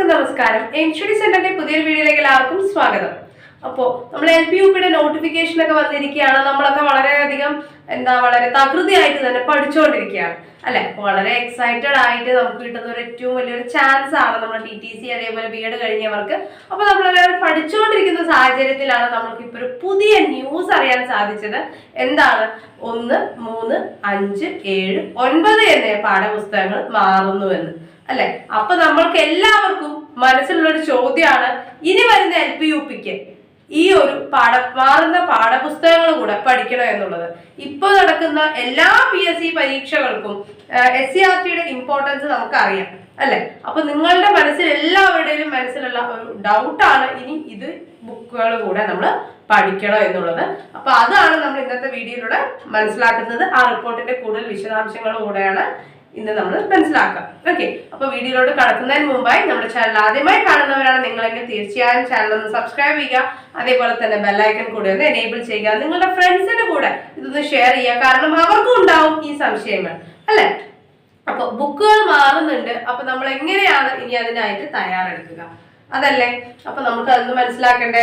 എല്ലാവർക്കും നമസ്കാരം. എൻഷുഡി സെന്ററിന്റെ പുതിയൊരു വീഡിയോയിലേക്ക് എല്ലാവർക്കും സ്വാഗതം. അപ്പോൾ നമ്മൾ എൽ പി യു പിയുടെ നോട്ടിഫിക്കേഷൻ ഒക്കെ വന്നിരിക്കുകയാണ്. നമ്മളൊക്കെ വളരെയധികം എന്താ വളരെ തകൃതിയായിട്ട് തന്നെ പഠിച്ചുകൊണ്ടിരിക്കുകയാണ്. അല്ലെ? വളരെ എക്സൈറ്റഡ് ആയിട്ട് നമുക്ക് കിട്ടുന്ന ഒരു ഏറ്റവും വലിയൊരു ചാൻസ് ആണ് നമ്മൾ ടി ടി സി അതേപോലെ ബി എഡ് കഴിഞ്ഞവർക്ക്. അപ്പോൾ നമ്മളെല്ലാവരും പഠിച്ചുകൊണ്ടിരിക്കുന്ന സാഹചര്യത്തിലാണ് നമ്മൾക്ക് ഇപ്പോൾ ഒരു പുതിയ ന്യൂസ് അറിയാൻ സാധിച്ചത്. എന്താണ്? ഒന്ന് മൂന്ന് അഞ്ച് ഏഴ് ഒൻപത് എന്നീ പാഠപുസ്തകങ്ങൾ മാറുന്നുവെന്ന്. അല്ലെ? അപ്പൊ നമ്മൾക്ക് എല്ലാവർക്കും മനസ്സിലുള്ള ഒരു ചോദ്യമാണ്. ഇനി വരുന്ന എൽ പി യു പിക്ക് ഈ ഒരു പാഠ മാറുന്ന പാഠപുസ്തകങ്ങൾ കൂടെ പഠിക്കണം എന്നുള്ളത്. ഇപ്പൊ നടക്കുന്ന എല്ലാ പി എസ് സി പരീക്ഷകൾക്കും എസ് സി ആർ ടിയുടെ ഇമ്പോർട്ടൻസ് നമുക്കറിയാം അല്ലെ? അപ്പൊ നിങ്ങളുടെ മനസ്സിൽ എല്ലാവരുടെയും മനസ്സിലുള്ള ഒരു ഡൗട്ടാണ് ഇനി ഇത് ബുക്കുകൾ കൂടെ നമ്മൾ പഠിക്കണം എന്നുള്ളത്. അപ്പൊ അതാണ് നമ്മൾ ഇന്നത്തെ വീഡിയോയിലൂടെ മനസ്സിലാക്കുന്നത്. ആ റിപ്പോർട്ടിന്റെ കൂടുതൽ വിശദാംശങ്ങളും കൂടെയാണ് ഇന്ന് നമ്മൾ മനസ്സിലാക്കാം. ഓക്കെ അപ്പൊ വീഡിയോയിലോട്ട് കടക്കുന്നതിന് മുമ്പായി നമ്മുടെ ചാനൽ ആദ്യമായി കാണുന്നവരാണ് നിങ്ങളെങ്കിൽ തീർച്ചയായും ചാനൽ ഒന്ന് സബ്സ്ക്രൈബ് ചെയ്യുക. അതേപോലെ തന്നെ ബെല്ലൈക്കൺ കൂടെ ഒന്ന് എനേബിൾ ചെയ്യുക. നിങ്ങളുടെ ഫ്രണ്ട്സിന് കൂടെ ഇതൊന്ന് ഷെയർ ചെയ്യുക. കാരണം അവർക്കും ഉണ്ടാവും ഈ സംശയങ്ങൾ. അല്ലെ? അപ്പൊ ബുക്കുകൾ മാറുന്നുണ്ട്. അപ്പൊ നമ്മൾ എങ്ങനെയാണ് ഇനി അതിനായിട്ട് തയ്യാറെടുക്കുക? അതല്ലേ? അപ്പൊ നമുക്ക് അതൊന്ന് മനസ്സിലാക്കണ്ടേ?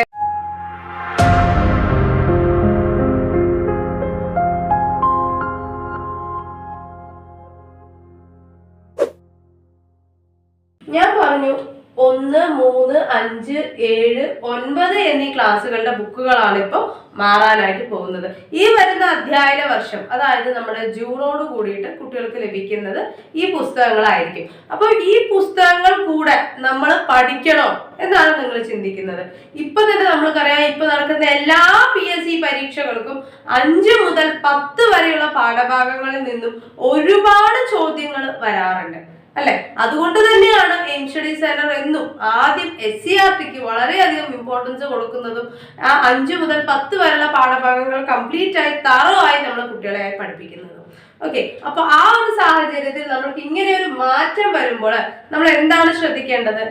ഒന്ന് മൂന്ന് അഞ്ച് ഏഴ് ഒൻപത് എന്നീ ക്ലാസ്സുകളുടെ ബുക്കുകളാണ് ഇപ്പോൾ മാറാനായിട്ട് പോകുന്നത്. ഈ വരുന്ന അധ്യായന വർഷം അതായത് നമ്മുടെ ജൂണോട് കൂടിയിട്ട് കുട്ടികൾക്ക് ലഭിക്കുന്നത് ഈ പുസ്തകങ്ങളായിരിക്കും. അപ്പോൾ ഈ പുസ്തകങ്ങൾ കൂടെ നമ്മൾ പഠിക്കണോ എന്നാണ് നിങ്ങൾ ചിന്തിക്കുന്നത്. ഇപ്പൊ തന്നെ നമ്മൾക്കറിയാം ഇപ്പൊ നടക്കുന്ന എല്ലാ പി എസ് സി പരീക്ഷകൾക്കും അഞ്ച് മുതൽ പത്ത് വരെയുള്ള പാഠഭാഗങ്ങളിൽ നിന്നും ഒരുപാട് ചോദ്യങ്ങൾ വരാറുണ്ട്. അല്ലെ? അതുകൊണ്ട് തന്നെയാണ് സ്റ്റഡി സെന്റർ എന്നും ആദ്യം എസ് സി ആർ ടിക്ക് വളരെയധികം ഇമ്പോർട്ടൻസ് കൊടുക്കുന്നതും ആ അഞ്ചു മുതൽ പത്ത് വരെയുള്ള പാഠഭാഗങ്ങൾ കംപ്ലീറ്റ് ആയി തറവായി നമ്മൾ കുട്ടികളെ പഠിപ്പിക്കുന്നത്. ഓക്കെ അപ്പൊ ആ ഒരു സാഹചര്യത്തിൽ നമ്മൾക്ക് ഇങ്ങനെ ഒരു മാറ്റം വരുമ്പോൾ നമ്മൾ എന്താണ് ശ്രദ്ധിക്കേണ്ടത്?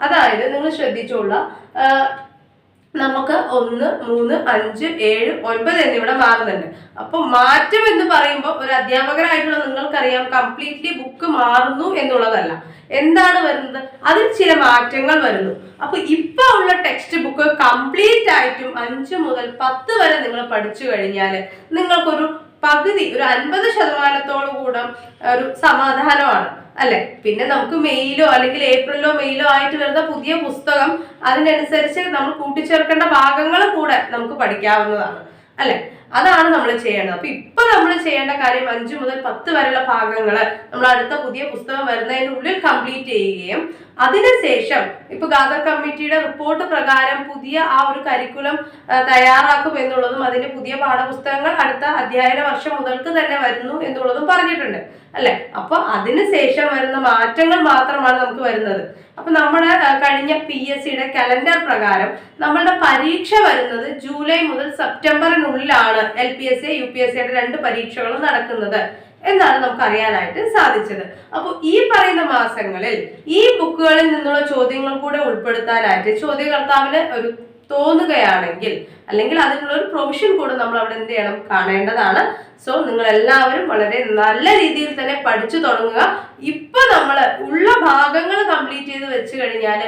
അതായത് നിങ്ങൾ ശ്രദ്ധിച്ചോളൂ നമുക്ക് ഒന്ന് മൂന്ന് അഞ്ച് ഏഴ് ഒൻപത് എന്നിവിടെ മാറുന്നുണ്ട്. അപ്പൊ മാറ്റം എന്ന് പറയുമ്പോൾ ഒരു അധ്യാപകരായിട്ടുള്ള നിങ്ങൾക്കറിയാം കംപ്ലീറ്റ്ലി ബുക്ക് മാറുന്നു എന്നുള്ളതല്ല. എന്താണ് വരുന്നത്? അതിൽ ചില മാറ്റങ്ങൾ വരുന്നു. അപ്പൊ ഇപ്പൊ ഉള്ള ടെക്സ്റ്റ് ബുക്ക് കംപ്ലീറ്റ് ആയിട്ടും അഞ്ച് മുതൽ പത്ത് വരെ നിങ്ങൾ പഠിച്ചു കഴിഞ്ഞാൽ നിങ്ങൾക്കൊരു പകുതി ഒരു അൻപത് ശതമാനത്തോളം കൂടെ ഒരു സമാധാനമാണ്. അല്ലെ? പിന്നെ നമുക്ക് മെയിലോ അല്ലെങ്കിൽ ഏപ്രിലോ മെയിലോ ആയിട്ട് വരുന്ന പുതിയ പുസ്തകം അതിനനുസരിച്ച് നമ്മൾ കൂട്ടിച്ചേർക്കേണ്ട ഭാഗങ്ങൾ കൂടെ നമുക്ക് പഠിക്കാവുന്നതാണ്. അല്ലെ? അതാണ് നമ്മൾ ചെയ്യേണ്ടത്. അപ്പൊ ഇപ്പൊ നമ്മൾ ചെയ്യേണ്ട കാര്യം അഞ്ചു മുതൽ പത്ത് വരെയുള്ള ഭാഗങ്ങൾ നമ്മൾ അടുത്ത പുതിയ പുസ്തകം വരുന്നതിനുള്ളിൽ കംപ്ലീറ്റ് ചെയ്യുകയും അതിനുശേഷം ഇപ്പൊ ഗാദർ കമ്മിറ്റിയുടെ റിപ്പോർട്ട് പ്രകാരം പുതിയ ആ ഒരു കരിക്കുലം തയ്യാറാക്കും എന്നുള്ളതും അതിന്റെ പുതിയ പാഠപുസ്തകങ്ങൾ അടുത്ത അധ്യയന വർഷം മുതൽക്ക് തന്നെ വരുന്നു എന്നുള്ളതും പറഞ്ഞിട്ടുണ്ട്. അല്ലെ? അപ്പൊ അതിനുശേഷം വരുന്ന മാറ്റങ്ങൾ മാത്രമാണ് നമുക്ക് വരുന്നത്. അപ്പൊ നമ്മുടെ കഴിഞ്ഞ പി എസ് സിയുടെ കലണ്ടർ പ്രകാരം നമ്മളുടെ പരീക്ഷ വരുന്നത് ജൂലൈ മുതൽ സെപ്റ്റംബറിനുള്ളിലാണ് L P S C U P S സിയുടെ രണ്ട് പരീക്ഷകളും നടക്കുന്നത്. എന്നാണ് നമുക്ക് അറിയാനായിട്ട് സാധിച്ചത്. അപ്പോൾ ഈ പറയുന്ന മാസങ്ങളിൽ ഈ ബുക്കുകളിൽ നിന്നുള്ള ചോദ്യങ്ങൾ കൂടെ ഉൾപ്പെടുത്താനായിട്ട് ചോദ്യകർത്താവിന് ഒരു തോന്നുകയാണെങ്കിൽ അല്ലെങ്കിൽ അതിനുള്ള ഒരു പ്രൊവിഷൻ കൂടെ നമ്മൾ അവിടെ എന്ത് ചെയ്യണം? കാണേണ്ടതാണ്. സോ നിങ്ങൾ എല്ലാവരും വളരെ നല്ല രീതിയിൽ തന്നെ പഠിച്ചു തുടങ്ങുക. ഇപ്പൊ നമ്മൾ ഉള്ള ഭാഗങ്ങൾ കംപ്ലീറ്റ് ചെയ്ത് വെച്ച് കഴിഞ്ഞാൽ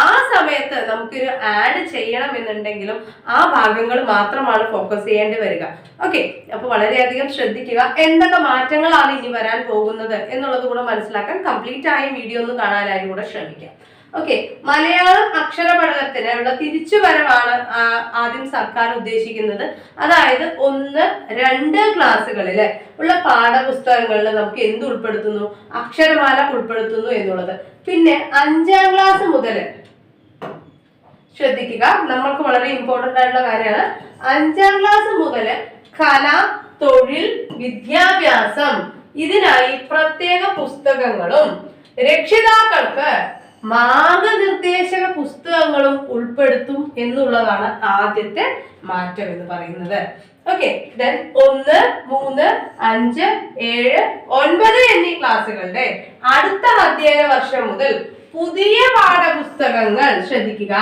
ആ സമയത്ത് നമുക്കൊരു ആഡ് ചെയ്യണം എന്നുണ്ടെങ്കിലും ആ ഭാഗങ്ങൾ മാത്രമാണ് ഫോക്കസ് ചെയ്യേണ്ടി വരിക. ഓക്കെ അപ്പൊ വളരെയധികം ശ്രദ്ധിക്കുക. എന്തൊക്കെ മാറ്റങ്ങളാണ് ഇനി വരാൻ പോകുന്നത് എന്നുള്ളത് കൂടെ മനസ്സിലാക്കാൻ കംപ്ലീറ്റ് ആയ വീഡിയോ ഒന്ന് കാണാനായി കൂടെ ശ്രമിക്കാം. ഓക്കെ മലയാളം അക്ഷര പഠനത്തിനുള്ള തിരിച്ചുവരവാണ് ആദ്യം സർക്കാർ ഉദ്ദേശിക്കുന്നത്. അതായത് ഒന്ന് രണ്ട് ക്ലാസ്സുകളിൽ ഉള്ള പാഠപുസ്തകങ്ങളിൽ നമുക്ക് എന്ത് ഉൾപ്പെടുത്തുന്നു? അക്ഷരമാല ഉൾപ്പെടുത്തുന്നു എന്നുള്ളത്. പിന്നെ അഞ്ചാം ക്ലാസ് മുതൽ ശ്രദ്ധിക്കുക നമ്മൾക്ക് വളരെ ഇമ്പോർട്ടന്റ് ആയിട്ടുള്ള കാര്യമാണ്. അഞ്ചാം ക്ലാസ് മുതൽ കല തൊഴിൽ വിദ്യാഭ്യാസം ഇതിനായി പ്രത്യേക പുസ്തകങ്ങളും രക്ഷിതാക്കൾക്ക് മാർഗനിർദ്ദേശക പുസ്തകങ്ങളും ഉൾപ്പെടുത്തും എന്നുള്ളതാണ് ആദ്യത്തെ മാറ്റം എന്ന് പറയുന്നത്. ഓക്കെ ദെൻ ഒന്ന് മൂന്ന് അഞ്ച് ഏഴ് ഒൻപത് എന്നീ ക്ലാസ്സുകളുടെ അടുത്ത അധ്യയന വർഷം മുതൽ പുതിയ പാഠപുസ്തകങ്ങൾ ശ്രദ്ധിക്കുക.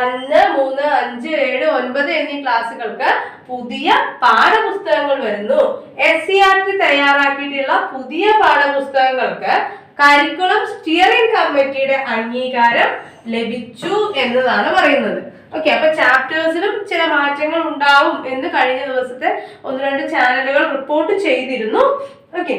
ഒന്ന് മൂന്ന് അഞ്ച് ഏഴ് ഒൻപത് എന്നീ ക്ലാസ്സുകൾക്ക് പുതിയ പാഠപുസ്തകങ്ങൾ വരുന്നു. എസ് സി ആർ ടി തയ്യാറാക്കിയിട്ടുള്ള പുതിയ പാഠപുസ്തകങ്ങൾക്ക് കരിക്കുലം സ്റ്റിയറിംഗ് കമ്മിറ്റിയുടെ അംഗീകാരം ലഭിച്ചു എന്നതാണ് പറയുന്നത്. ഓക്കെ അപ്പൊ ചാപ്റ്റേഴ്സിലും ചില മാറ്റങ്ങൾ ഉണ്ടാവും എന്ന് കഴിഞ്ഞ ദിവസത്തെ ഒന്ന് രണ്ട് ചാനലുകൾ റിപ്പോർട്ട് ചെയ്തിരുന്നു. ഓക്കെ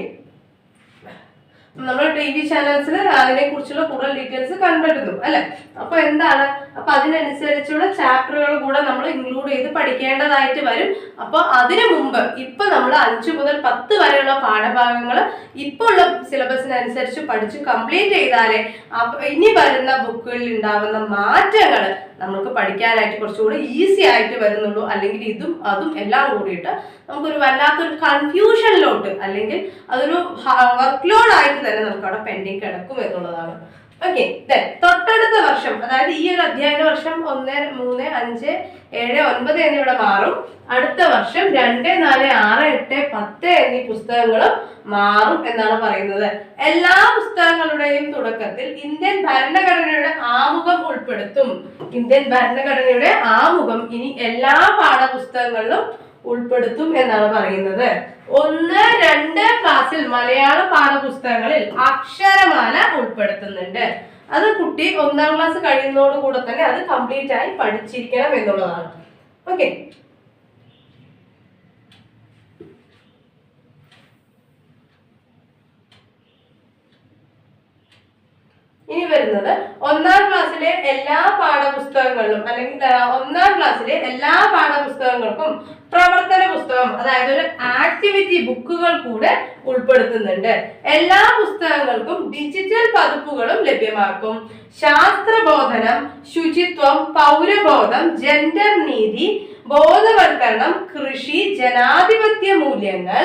നമ്മൾ ടി വി ചാനൽസിൽ അതിനെ കുറിച്ചുള്ള കൂടുതൽ ഡീറ്റെയിൽസ് കണ്ടെത്തുന്നു അല്ലെ? അപ്പൊ എന്താണ് അപ്പൊ അതിനനുസരിച്ചുള്ള ചാപ്റ്ററുകൾ കൂടെ നമ്മൾ ഇൻക്ലൂഡ് ചെയ്ത് പഠിക്കേണ്ടതായിട്ട് വരും. അപ്പൊ അതിനു മുമ്പ് ഇപ്പൊ നമ്മൾ അഞ്ചു മുതൽ പത്ത് വരെയുള്ള പാഠഭാഗങ്ങൾ ഇപ്പോൾ ഉള്ള സിലബസിനനുസരിച്ച് പഠിച്ച് കംപ്ലീറ്റ് ചെയ്താലേ ഇനി വരുന്ന ബുക്കുകളിൽ ഉണ്ടാവുന്ന മാറ്റങ്ങൾ നമുക്ക് പഠിക്കാനായിട്ട് കുറച്ചുകൂടി ഈസി ആയിട്ട് വരുന്നുള്ളൂ. അല്ലെങ്കിൽ ഇതും അതും എല്ലാം കൂടിയിട്ട് നമുക്കൊരു വല്ലാത്തൊരു കൺഫ്യൂഷനിലോട്ട് അല്ലെങ്കിൽ അതൊരു വർക്ക് ലോഡ് ആയിട്ട് തന്നെ നമുക്ക് അവിടെ പെൻഡിങ് കിടക്കും എന്നുള്ളതാണ്. ഓക്കെ തൊട്ടടുത്ത വർഷം അതായത് ഈ ഒരു അധ്യയന വർഷം ഒന്ന് മൂന്ന് അഞ്ച് ഏഴ് ഒൻപത് എന്നിവിടെ മാറും. അടുത്ത വർഷം രണ്ട് നാല് ആറ് എട്ട് പത്ത് എന്നീ പുസ്തകങ്ങളും മാറും എന്നാണ് പറയുന്നത്. എല്ലാ പുസ്തകങ്ങളുടെയും തുടക്കത്തിൽ ഇന്ത്യൻ ഭരണഘടനയുടെ ആമുഖം ഉൾപ്പെടുത്തും. ഇന്ത്യൻ ഭരണഘടനയുടെ ആമുഖം ഇനി എല്ലാ പാഠപുസ്തകങ്ങളിലും ഉൾപ്പെടുത്തും എന്നാണ് പറയുന്നത്. ഒന്ന് രണ്ട് ക്ലാസ്സിൽ മലയാള പാഠപുസ്തകങ്ങളിൽ അക്ഷരമാല ഉൾപ്പെടുത്തുന്നുണ്ട്. അത് കുട്ടി ഒന്നാം ക്ലാസ് കഴിയുന്നതോടുകൂടെ തന്നെ അത് കംപ്ലീറ്റ് ആയി പഠിച്ചിരിക്കണം എന്നുള്ളതാണ്. ഓക്കെ ഇനി വരുന്നത് ഒന്നാം ക്ലാസ്സിലെ എല്ലാ പാഠപുസ്തകങ്ങളിലും അല്ലെങ്കിൽ ഒന്നാം ക്ലാസ്സിലെ എല്ലാ പാഠപുസ്തകങ്ങൾക്കും പ്രവർത്തന പുസ്തകം അതായത് ഒരു ആക്ടിവിറ്റി ബുക്കുകൾ കൂടെ ഉൾപ്പെടുത്തുന്നുണ്ട്. എല്ലാ പുസ്തകങ്ങൾക്കും ഡിജിറ്റൽ പതിപ്പുകളും ലഭ്യമാക്കും. ശാസ്ത്രബോധനം ശുചിത്വം പൗരബോധം ജെൻഡർ നീതി ബോധവൽക്കരണം കൃഷി ജനാധിപത്യ മൂല്യങ്ങൾ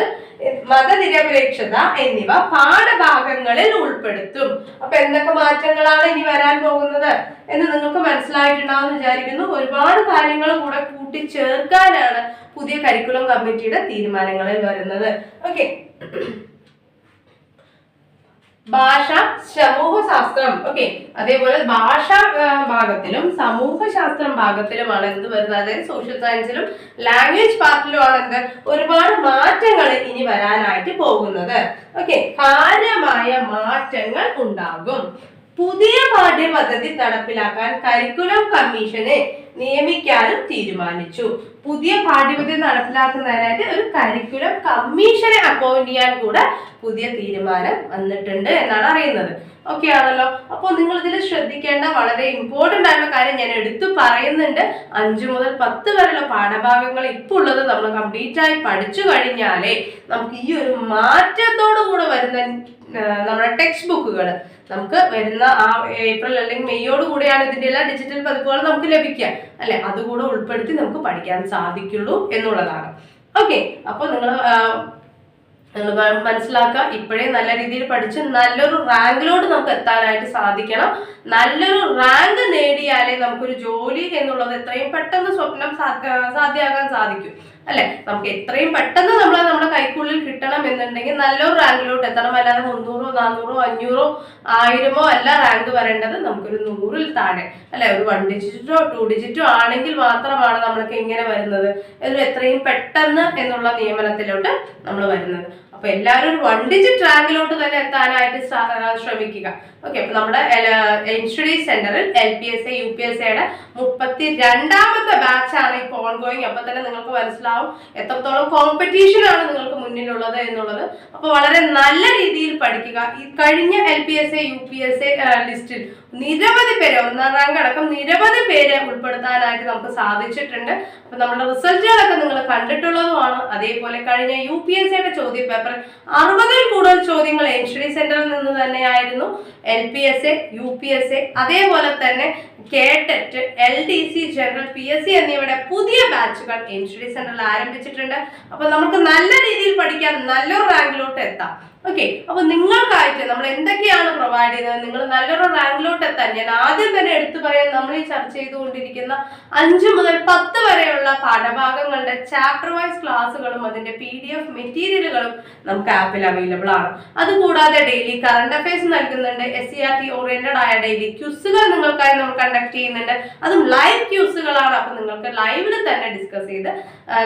മതനിരപേക്ഷത എന്നിവ പാഠഭാഗങ്ങളിൽ ഉൾപ്പെടുത്തും. അപ്പൊ എന്തൊക്കെ മാറ്റങ്ങളാണ് ഇനി വരാൻ പോകുന്നത് എന്ന് നിങ്ങൾക്ക് മനസ്സിലായിട്ടുണ്ടാവും വിചാരിക്കുന്നു. ഒരുപാട് കാര്യങ്ങൾ കൂടെ കൂട്ടിച്ചേർക്കാനാണ് പുതിയ കരിക്കുലം കമ്മിറ്റിയുടെ തീരുമാനങ്ങളിൽ വരുന്നത്. ഓക്കെ ഭാഷ സമൂഹ ശാസ്ത്രം ഓക്കെ അതേപോലെ ഭാഷ ഭാഗത്തിലും സമൂഹ ശാസ്ത്രം ഭാഗത്തിലുമാണ് എന്ത് വരുന്നത്? അതായത് സോഷ്യൽ സയൻസിലും ലാംഗ്വേജ് പാർട്ടിലുമാണ് എന്ത്? ഒരുപാട് മാറ്റങ്ങൾ ഇനി വരാനായിട്ട് പോകുന്നത്. ഓക്കെ കാര്യമായ മാറ്റങ്ങൾ ഉണ്ടാകും. പുതിയ പാഠ്യപദ്ധതി നടപ്പിലാക്കാൻ കരിക്കുലം കമ്മീഷനെ നിയമിക്കാനും തീരുമാനിച്ചു. പുതിയ പാഠ്യപദ്ധതി നടപ്പിലാക്കുന്നതിനായിട്ട് ഒരു കരിക്കുലം കമ്മീഷനെ അപ്പോയിന്റ് ചെയ്യാൻ കൂടെ പുതിയ തീരുമാനം വന്നിട്ടുണ്ട് എന്നാണ് അറിയുന്നത്. ഓക്കെ ആണല്ലോ. അപ്പോൾ നിങ്ങൾ ഇതിൽ ശ്രദ്ധിക്കേണ്ട വളരെ ഇമ്പോർട്ടന്റ് ആയിട്ടുള്ള കാര്യം ഞാൻ എടുത്തു പറയുന്നുണ്ട്. അഞ്ചു മുതൽ പത്ത് വരെയുള്ള പാഠഭാഗങ്ങൾ ഇപ്പോൾ ഉള്ളത് നമ്മൾ കംപ്ലീറ്റ് ആയി പഠിച്ചു കഴിഞ്ഞാലേ നമുക്ക് ഈ ഒരു മാറ്റത്തോടു കൂടെ വരുന്ന നമ്മുടെ ടെക്സ്റ്റ് ബുക്കുകൾ നമുക്ക് വരുന്ന ആ ഏപ്രിൽ അല്ലെങ്കിൽ മെയ്യോട് കൂടിയാണ് ഇതിന്റെ എല്ലാ ഡിജിറ്റൽ പതിപ്പുകൾ നമുക്ക് ലഭിക്കുക. അല്ലെ? അതുകൂടെ ഉൾപ്പെടുത്തി നമുക്ക് പഠിക്കാൻ സാധിക്കുള്ളൂ എന്നുള്ളതാണ്. ഓക്കെ അപ്പോൾ നിങ്ങൾ മനസ്സിലാക്കുക. ഇപ്പോഴേ നല്ല രീതിയിൽ പഠിച്ച് നല്ലൊരു റാങ്കിലോട്ട് നമുക്ക് എത്താനായിട്ട് സാധിക്കണം. നല്ലൊരു റാങ്ക് നേടിയാലേ നമുക്കൊരു ജോലി എന്നുള്ളത് എത്രയും പെട്ടെന്ന് സ്വപ്നം സാധ്യ- സാധ്യമാകാൻ സാധിക്കും. അല്ലെ? നമുക്ക് എത്രയും പെട്ടെന്ന് നമ്മൾ നമ്മുടെ കൈക്കുള്ളിൽ കിട്ടണം എന്നുണ്ടെങ്കിൽ നല്ലൊരു റാങ്കിലോട്ട് എത്തണം. അല്ലാതെ മുന്നൂറോ നാനൂറോ അഞ്ഞൂറോ ആയിരമോ അല്ല റാങ്ക് വരേണ്ടത് നമുക്കൊരു നൂറിൽ താഴെ. അല്ലെ? ഒരു വൺ ഡിജിറ്റോ ടു ഡിജിറ്റോ ആണെങ്കിൽ മാത്രമാണ് നമ്മൾക്ക് ഇങ്ങനെ വരുന്നത്. എത്രയും പെട്ടെന്ന് എന്നുള്ള നിയമനത്തിലോട്ട് നമ്മൾ വരുന്നത്. അപ്പൊ എല്ലാവരും ഒരു വൺ ഡിജിറ്റ് റാങ്കിലോട്ട് തന്നെ എത്താനായിട്ട് ശ്രമിക്കുക. ഓക്കെ അപ്പൊ നമ്മുടെ എയിം സെന്ററിൽ L P S A U P S എയുടെ മുപ്പത്തി രണ്ടാമത്തെ ബാച്ചാണ് ഇപ്പോൾ ഓൺഗോയിങ് അപ്പൊ തന്നെ നിങ്ങൾക്ക് മനസ്സിലാവും എത്രത്തോളം കോമ്പറ്റീഷൻ ആണ് നിങ്ങൾക്ക് മുന്നിലുള്ളത് എന്നുള്ളത്. അപ്പൊ വളരെ നല്ല രീതിയിൽ പഠിക്കുക. ഈ കഴിഞ്ഞ L P S A U P S A ലിസ്റ്റിൽ നിരവധി പേര് ഒന്നാം റാങ്ക് അടക്കം നിരവധി പേര് ഉൾപ്പെടുത്താനായിട്ട് നമുക്ക് സാധിച്ചിട്ടുണ്ട്. അപ്പൊ നമ്മുടെ റിസൾട്ടുകളൊക്കെ നിങ്ങൾ കണ്ടിട്ടുള്ളതുമാണ്. അതേപോലെ കഴിഞ്ഞ യു പി എസ് എയുടെ ചോദ്യ പേപ്പർ അറുപതിൽ കൂടുതൽ ചോദ്യങ്ങൾ എൻ സ്റ്റഡി സെന്ററിൽ നിന്ന് തന്നെയായിരുന്നു. L P S A U P S A അതേപോലെ തന്നെ KTET L D C general P S C എന്നിവയുടെ പുതിയ ബാച്ചുകൾ എൻ സ്റ്റഡി സെന്ററിൽ ആരംഭിച്ചിട്ടുണ്ട്. അപ്പൊ നമുക്ക് നല്ല രീതിയിൽ പഠിക്കാൻ നല്ലൊരു റാങ്കിലോട്ട് എത്താം. ഓക്കെ അപ്പൊ നിങ്ങൾക്കായിട്ട് നമ്മൾ എന്തൊക്കെയാണ് പ്രൊവൈഡ് ചെയ്യുന്നത്? നിങ്ങൾ നല്ലൊരു റാങ്കിലോട്ട് എത്താൻ ഞാൻ ആദ്യം തന്നെ എടുത്തു പറയാൻ നമ്മൾ ഈ ചർച്ച ചെയ്തുകൊണ്ടിരിക്കുന്ന അഞ്ച് മുതൽ പത്ത് വരെയുള്ള പാഠഭാഗങ്ങളുടെ ചാപ്റ്റർ വൈസ് ക്ലാസ്സുകളും അതിന്റെ പി ഡി എഫ് മെറ്റീരിയലുകളും നമുക്ക് ആപ്പിൽ അവൈലബിൾ ആണ്. അതുകൂടാതെ ഡെയിലി കറണ്ട് അഫയേഴ്സ് നൽകുന്നുണ്ട്. S C R T oriented ആയ ഡെയിലി ക്യൂസുകൾ നിങ്ങൾക്കായി നമ്മൾ കണ്ടക്ട് ചെയ്യുന്നുണ്ട്. അതും ലൈവ് ക്യൂസുകളാണ് അപ്പൊ നിങ്ങൾക്ക് ലൈവിൽ തന്നെ ഡിസ്കസ് ചെയ്ത്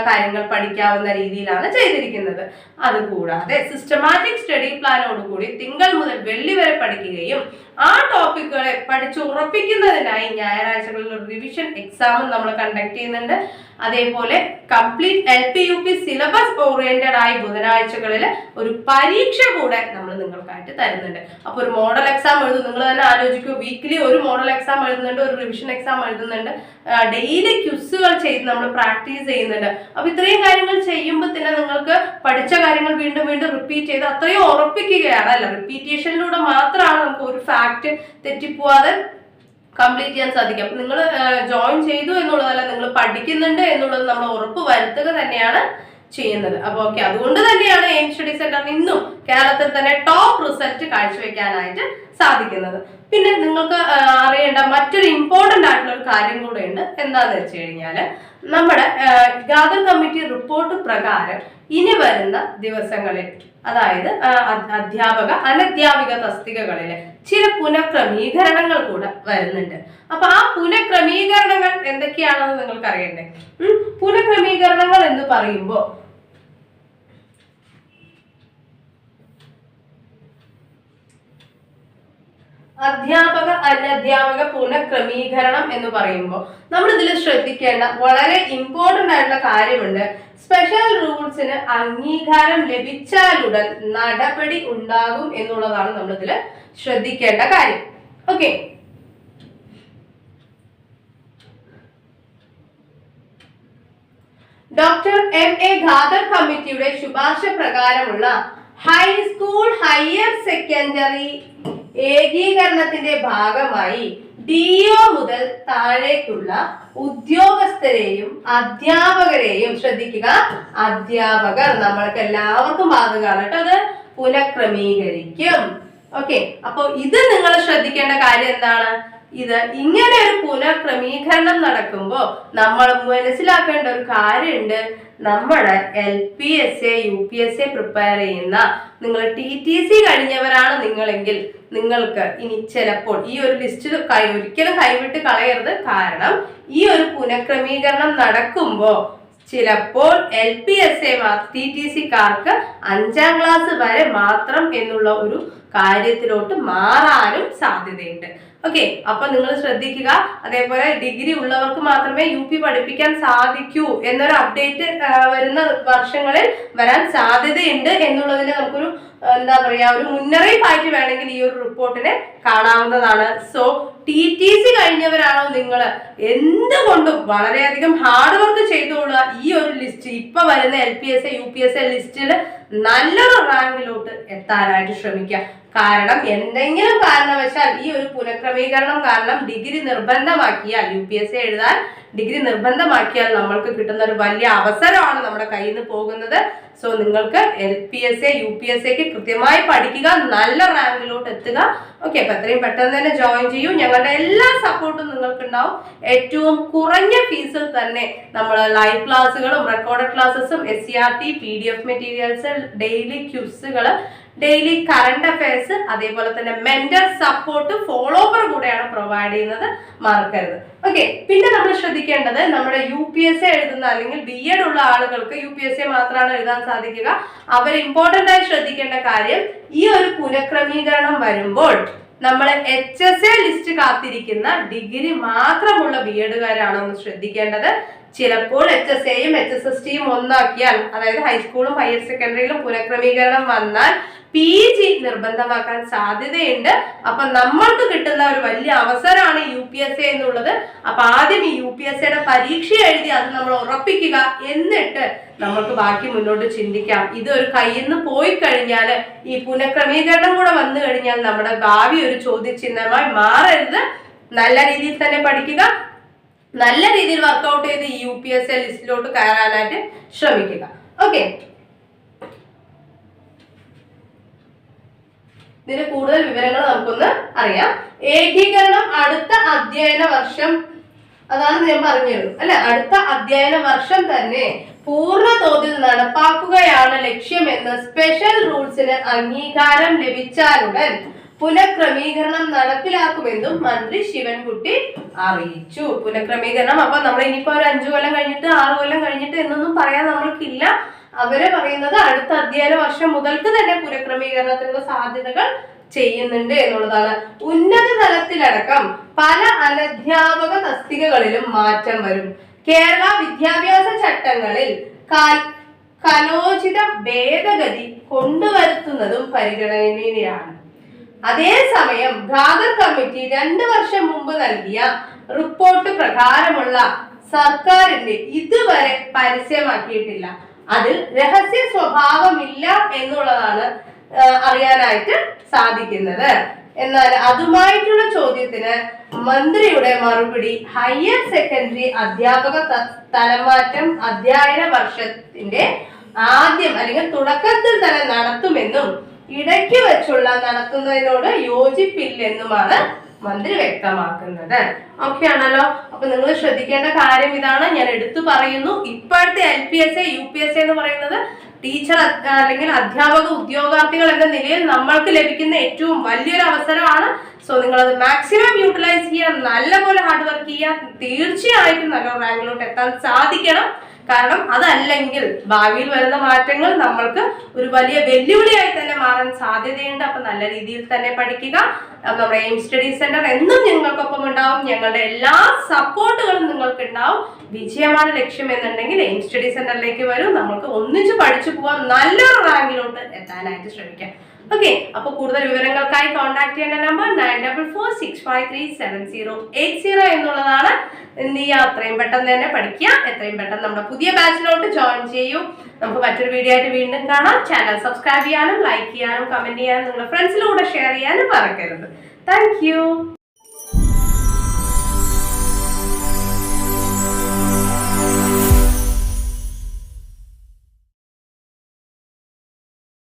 കാര്യങ്ങൾ പഠിക്കാവുന്ന രീതിയിലാണ് ചെയ്തിരിക്കുന്നത്. അതുകൂടാതെ സിസ്റ്റമാറ്റിക് സ്റ്റഡി പ്ലാനോടുകൂടി തിങ്കൾ മുതൽ വെള്ളി വരെ പഠിക്കുകയും ആ ടോപ്പിക്കുകളെ പഠിച്ച് ഉറപ്പിക്കുന്നതിനായി ഞായറാഴ്ചകളിൽ റിവിഷൻ എക്സാമും നമ്മൾ കണ്ടക്ട് ചെയ്യുന്നുണ്ട്. അതേപോലെ complete L P U P syllabus oriented ആയി ബുധനാഴ്ചകളിൽ ഒരു പരീക്ഷ കൂടെ നമ്മൾ നിങ്ങൾക്കായിട്ട് തരുന്നുണ്ട്. അപ്പൊ ഒരു മോഡൽ എക്സാം എഴുതും. നിങ്ങൾ തന്നെ ആലോചിക്കൂ. വീക്കിലി ഒരു മോഡൽ എക്സാം എഴുതുന്നുണ്ട് ഒരു റിവിഷൻ എക്സാം എഴുതുന്നുണ്ട്. ഡെയിലി ക്യുസുകൾ ചെയ്ത് നമ്മൾ പ്രാക്ടീസ് ചെയ്യുന്നുണ്ട്. അപ്പൊ ഇത്രയും കാര്യങ്ങൾ ചെയ്യുമ്പോൾ തന്നെ നിങ്ങൾക്ക് പഠിച്ച കാര്യങ്ങൾ വീണ്ടും വീണ്ടും റിപ്പീറ്റ് ചെയ്ത് അത്രയും ഉറപ്പിക്കുകയാണ്. അല്ല റിപ്പീറ്റേഷനിലൂടെ മാത്രമാണ് നമുക്ക് ഒരു ഫാക്ട് തെറ്റിപ്പോവാതെ കംപ്ലീറ്റ് ചെയ്യാൻ സാധിക്കും. അപ്പൊ നിങ്ങൾ ജോയിൻ ചെയ്തു എന്നുള്ളതല്ല നിങ്ങൾ പഠിക്കുന്നുണ്ട് എന്നുള്ളത് നമ്മൾ ഉറപ്പ് വരുത്തുക തന്നെയാണ് ചെയ്യുന്നത്. അപ്പോൾ ഓക്കെ അതുകൊണ്ട് തന്നെയാണ് എയിം സ്റ്റഡി സെന്ററിന് ഇന്നും കേരളത്തിൽ തന്നെ ടോപ്പ് റിസൾട്ട് കാഴ്ചവെക്കാനായിട്ട് സാധിക്കുന്നത്. പിന്നെ നിങ്ങൾക്ക് അറിയേണ്ട മറ്റൊരു ഇമ്പോർട്ടന്റ് ആയിട്ടുള്ള ഒരു കാര്യം കൂടെ ഉണ്ട്. എന്താന്ന് വെച്ച് കഴിഞ്ഞാൽ നമ്മുടെ ഗാദർ കമ്മിറ്റി റിപ്പോർട്ട് പ്രകാരം ഇനി വരുന്ന ദിവസങ്ങളിൽ അതായത് അധ്യാപക അനധ്യാപിക തസ്തികകളിൽ ചില പുനഃക്രമീകരണങ്ങൾ കൂടെ വരുന്നുണ്ട്. അപ്പൊ ആ പുനഃക്രമീകരണങ്ങൾ എന്തൊക്കെയാണെന്ന് നിങ്ങൾക്ക് അറിയണ്ടേ പുനഃക്രമീകരണങ്ങൾ എന്ന് പറയുമ്പോൾ അധ്യാപക അനധ്യാപക പുനഃക്രമീകരണം എന്ന് പറയുമ്പോൾ നമ്മൾ ഇതിൽ ശ്രദ്ധിക്കേണ്ട വളരെ ഇമ്പോർട്ടന്റ് ആയിട്ടുള്ള കാര്യമുണ്ട്. സ്പെഷ്യൽ റൂൾസിന് അംഗീകാരം ലഭിച്ചാലുടൻ നടപടി ഉണ്ടാകും എന്നുള്ളതാണ് നമ്മൾ ഇതിൽ ശ്രദ്ധിക്കേണ്ട കാര്യം. Okay doctor M A Khader കമ്മിറ്റിയുടെ ശുപാർശ പ്രകാരമുള്ള ഹൈസ്കൂൾ ഹയർ സെക്കൻഡറി ഏകീകരണത്തിന്റെ ഭാഗമായി ഡിഒ മുതൽ താഴേക്കുള്ള ഉദ്യോഗസ്ഥരെയും അധ്യാപകരെയും ശ്രദ്ധിക്കുക. അധ്യാപകർ നമ്മൾക്ക് എല്ലാവർക്കും ബാധകമാണ് അത് പുനഃക്രമീകരിക്കും. ഓക്കെ അപ്പൊ ഇത് നിങ്ങൾ ശ്രദ്ധിക്കേണ്ട കാര്യം എന്താണ്? ഇത് ഇങ്ങനെ ഒരു പുനഃക്രമീകരണം നടക്കുമ്പോൾ നമ്മൾ മനസ്സിലാക്കേണ്ട ഒരു കാര്യമുണ്ട്. നമ്മുടെ L P S A U P S A prepare ചെയ്യുന്ന നിങ്ങൾ ടി ടി സി കഴിഞ്ഞവരാണ് നിങ്ങളെങ്കിൽ നിങ്ങൾക്ക് ഇനി ചിലപ്പോൾ ഈ ഒരു ലിസ്റ്റ് കൈ ഒരിക്കലും കൈവിട്ട് കളയരുത്. കാരണം ഈ ഒരു പുനഃക്രമീകരണം നടക്കുമ്പോൾ ചിലപ്പോൾ L P S A T T കാർക്ക് അഞ്ചാം ക്ലാസ് വരെ മാത്രം എന്നുള്ള ഒരു കാര്യത്തിലോട്ട് മാറാനും സാധ്യതയുണ്ട്. ഓക്കെ അപ്പൊ നിങ്ങൾ ശ്രദ്ധിക്കുക. അതേപോലെ ഡിഗ്രി ഉള്ളവർക്ക് മാത്രമേ യു പി പഠിപ്പിക്കാൻ സാധിക്കൂ എന്നൊരു അപ്ഡേറ്റ് വരുന്ന വർഷങ്ങളിൽ വരാൻ സാധ്യതയുണ്ട് എന്നുള്ളതിന് നമുക്കൊരു എന്താ പറയാ ഒരു മുന്നറിയിപ്പായിട്ട് വേണമെങ്കിൽ ഈ ഒരു റിപ്പോർട്ടിനെ കാണാവുന്നതാണ്. സോ ടി ടി സി കഴിഞ്ഞവരാണോ നിങ്ങൾ എന്തുകൊണ്ടും വളരെയധികം ഹാർഡ് വർക്ക് ചെയ്തോളുക ഈ ഒരു ലിസ്റ്റ് ഇപ്പൊ വരുന്ന L P S A U P S A ലിസ്റ്റിൽ നല്ലൊരു റാങ്കിലോട്ട് എത്താനായിട്ട് ശ്രമിക്കുക. കാരണം എന്തെങ്കിലും കാരണവശാൽ ഈ ഒരു പുനഃക്രമീകരണം കാരണം ഡിഗ്രി നിർബന്ധമാക്കിയാൽ യു പി എസ് സി എഴുതാൻ ഡിഗ്രി നിർബന്ധമാക്കിയാൽ നമ്മൾക്ക് കിട്ടുന്ന ഒരു വലിയ അവസരമാണ് നമ്മുടെ കയ്യിൽ നിന്ന് പോകുന്നത്. സോ നിങ്ങൾക്ക് L P S A U P S എക്ക് കൃത്യമായി പഠിക്കുക നല്ല റാങ്കിലോട്ട് എത്തുക. ഓക്കെ അപ്പൊ എത്രയും പെട്ടെന്ന് തന്നെ ജോയിൻ ചെയ്യൂ. ഞങ്ങളുടെ എല്ലാ സപ്പോർട്ടും നിങ്ങൾക്ക് ഉണ്ടാവും ഏറ്റവും കുറഞ്ഞ ഫീസിൽ തന്നെ നമ്മൾ ലൈവ് ക്ലാസ്സുകളും recorded ക്ലാസ്സസും S C R T P D F materials daily ക്യൂസുകൾ daily current affairs അതേപോലെ തന്നെ മെന്റൽ സപ്പോർട്ട് ഫോളോ അപ്പർ കൂടെയാണ് പ്രൊവൈഡ് ചെയ്യുന്നത്. മറക്കരുത്. ഓക്കെ പിന്നെ നമ്മൾ ശ്രദ്ധിക്കേണ്ടത് നമ്മുടെ യു പി എസ് എ എഴുതുന്ന അല്ലെങ്കിൽ ബി എഡ് ഉള്ള ആളുകൾക്ക് യു പി എസ് എ മാത്രമാണ് എഴുതാൻ സാധിക്കുക. അവർ ഇമ്പോർട്ടന്റ് ആയി ശ്രദ്ധിക്കേണ്ട കാര്യം ഈ ഒരു പുനഃക്രമീകരണം വരുമ്പോൾ നമ്മൾ എച്ച് എസ് എ ലിസ്റ്റ് കാത്തിരിക്കുന്ന ഡിഗ്രി മാത്രമുള്ള ബി എഡുകാരാണെന്ന് ശ്രദ്ധിക്കേണ്ടത്. ചിലപ്പോൾ എച്ച് എസ് എയും എച്ച് എസ് എസ് ടിയും ഒന്നാക്കിയാൽ അതായത് ഹൈസ്കൂളും ഹയർ സെക്കൻഡറിയിലും പുനഃക്രമീകരണം വന്നാൽ പി ജി നിർബന്ധമാക്കാൻ സാധ്യതയുണ്ട്. അപ്പൊ നമ്മൾക്ക് കിട്ടുന്ന ഒരു വലിയ അവസരമാണ് യു പി എസ് എ എന്നുള്ളത്. അപ്പൊ ആദ്യം ഈ യു പി എസ് എയുടെ പരീക്ഷ എഴുതി അത് നമ്മൾ ഉറപ്പിക്കുക എന്നിട്ട് നമ്മൾക്ക് ബാക്കി മുന്നോട്ട് ചിന്തിക്കാം. ഇത് ഒരു കയ്യിൽ നിന്ന് പോയി കഴിഞ്ഞാൽ ഈ പുനഃക്രമീകരണം കൂടെ വന്നു കഴിഞ്ഞാൽ നമ്മുടെ ഭാവി ഒരു ചോദ്യചിഹ്നമായി മാറരുത്. നല്ല രീതിയിൽ തന്നെ പഠിക്കുക. നല്ല രീതിയിൽ വർക്കൗട്ട് ചെയ്ത് യു പി എസ് എ ലിസ്റ്റിലോട്ട് കയറാനായിട്ട് ശ്രമിക്കുക. ഓക്കെ ഇതിന് കൂടുതൽ വിവരങ്ങൾ നമുക്കൊന്ന് അറിയാം. ഏകീകരണം അടുത്ത അധ്യയന വർഷം. അതാണ് ഞാൻ പറഞ്ഞിരുന്നു അല്ലെ? അടുത്ത അധ്യയന വർഷം തന്നെ പൂർണ തോതിൽ നടപ്പാക്കുകയാണ് ലക്ഷ്യമെന്ന് സ്പെഷ്യൽ റൂൾസിന് അംഗീകാരം ലഭിച്ചാലുടൻ പുനഃക്രമീകരണം നടപ്പിലാക്കുമെന്നും മന്ത്രി ശിവൻകുട്ടി അറിയിച്ചു. പുനഃക്രമീകരണം അപ്പൊ നമ്മൾ ഇനിയിപ്പോ ഒരു അഞ്ചു കൊല്ലം കഴിഞ്ഞിട്ട് ആറു കൊല്ലം കഴിഞ്ഞിട്ട് എന്നൊന്നും പറയാൻ നമ്മൾക്കില്ല. അവർ പറയുന്നത് അടുത്ത അധ്യയന വർഷം മുതൽക്ക് തന്നെ പുനഃക്രമീകരണത്തിനുള്ള സാധ്യതകൾ ചെയ്യുന്നുണ്ട് എന്നുള്ളതാണ്. ഉന്നത തലത്തിലടക്കം പല അനധ്യാപക തസ്തികകളിലും മാറ്റം വരും. കേരള വിദ്യാഭ്യാസ ചട്ടങ്ങളിൽ കലോചിത ഭേദഗതി കൊണ്ടുവരുത്തുന്നതും പരിഗണനയാണ് അതേസമയം ഖാദർ കമ്മിറ്റി രണ്ടു വർഷം മുമ്പ് നൽകിയ റിപ്പോർട്ട് പ്രകാരമുള്ള സർക്കാരിന്റെ ഇതുവരെ പരസ്യമാക്കിയിട്ടില്ല. അതിൽ രഹസ്യ സ്വഭാവമില്ല എന്നുള്ളതാണ് അറിയാനായിട്ട് സാധിക്കുന്നത്. എന്നാൽ അതുമായിട്ടുള്ള ചോദ്യത്തിന് മന്ത്രിയുടെ മറുപടി ഹയർ സെക്കൻഡറി അധ്യാപക തലമാറ്റം അധ്യയന വർഷത്തിന്റെ ആദ്യം അല്ലെങ്കിൽ തുടക്കത്തിൽ തന്നെ നടത്തുമെന്നും ഇടയ്ക്ക് വെച്ചുള്ള നടത്തുന്നതിനോട് യോജിപ്പില്ലെന്നുമാണ് മന്ത്രി വ്യക്തമാക്കുന്നത്. ഓക്കെ ആണല്ലോ. അപ്പൊ നിങ്ങൾ ശ്രദ്ധിക്കേണ്ട കാര്യം ഇതാണ്. ഞാൻ എടുത്തു പറയുന്നു. ഇപ്പോഴത്തെ L P S A U P S A എന്ന് പറയുന്നത് ടീച്ചർ അല്ലെങ്കിൽ അധ്യാപക ഉദ്യോഗാർത്ഥികൾ എന്ന നിലയിൽ നമ്മൾക്ക് ലഭിക്കുന്ന ഏറ്റവും വലിയൊരു അവസരമാണ്. സോ നിങ്ങൾ അത് മാക്സിമം യൂട്ടിലൈസ് ചെയ്യുക നല്ലപോലെ ഹാർഡ് വർക്ക് ചെയ്യുക തീർച്ചയായിട്ടും നല്ല റാങ്കിലോട്ട് എത്താൻ സാധിക്കണം. കാരണം അതല്ലെങ്കിൽ ഭാവിയിൽ വരുന്ന മാറ്റങ്ങൾ നമ്മൾക്ക് ഒരു വലിയ വെല്ലുവിളിയായി തന്നെ മാറാൻ സാധ്യതയുണ്ട്. അപ്പൊ നല്ല രീതിയിൽ തന്നെ പഠിക്കുക. നമ്മുടെ എയിം സ്റ്റഡി സെന്റർ എന്നും നിങ്ങൾക്കൊപ്പം ഉണ്ടാവും. ഞങ്ങളുടെ എല്ലാ സപ്പോർട്ടുകളും നിങ്ങൾക്ക് ഉണ്ടാവും വിജയമാണ് ലക്ഷ്യം എന്നുണ്ടെങ്കിൽ എയിം സ്റ്റഡി സെന്ററിലേക്ക് വരും. നമുക്ക് ഒന്നിച്ച് പഠിച്ചു പോവാം. നല്ലൊരു റാങ്കിലോട്ട് എത്താനായിട്ട് ശ്രമിക്കാം. ഓക്കെ അപ്പോൾ കൂടുതൽ വിവരങ്ങൾക്കായി കോൺടാക്ട് ചെയ്യേണ്ട number nine double four six five three seven zero eight zero എന്നുള്ളതാണ് നീ അത്രയും പെട്ടെന്ന് തന്നെ പഠിക്കുക. എത്രയും പെട്ടെന്ന് നമ്മുടെ പുതിയ ബാച്ചിലോട്ട് ജോയിൻ ചെയ്യൂ. നമുക്ക് മറ്റൊരു വീഡിയോ ആയിട്ട് വീണ്ടും കാണാം. ചാനൽ സബ്സ്ക്രൈബ് ചെയ്യാനും ലൈക്ക് ചെയ്യാനും കമന്റ് ചെയ്യാനും നിങ്ങളുടെ ഫ്രണ്ട്സിലൂടെ ഷെയർ ചെയ്യാനും മറക്കരുത്. താങ്ക്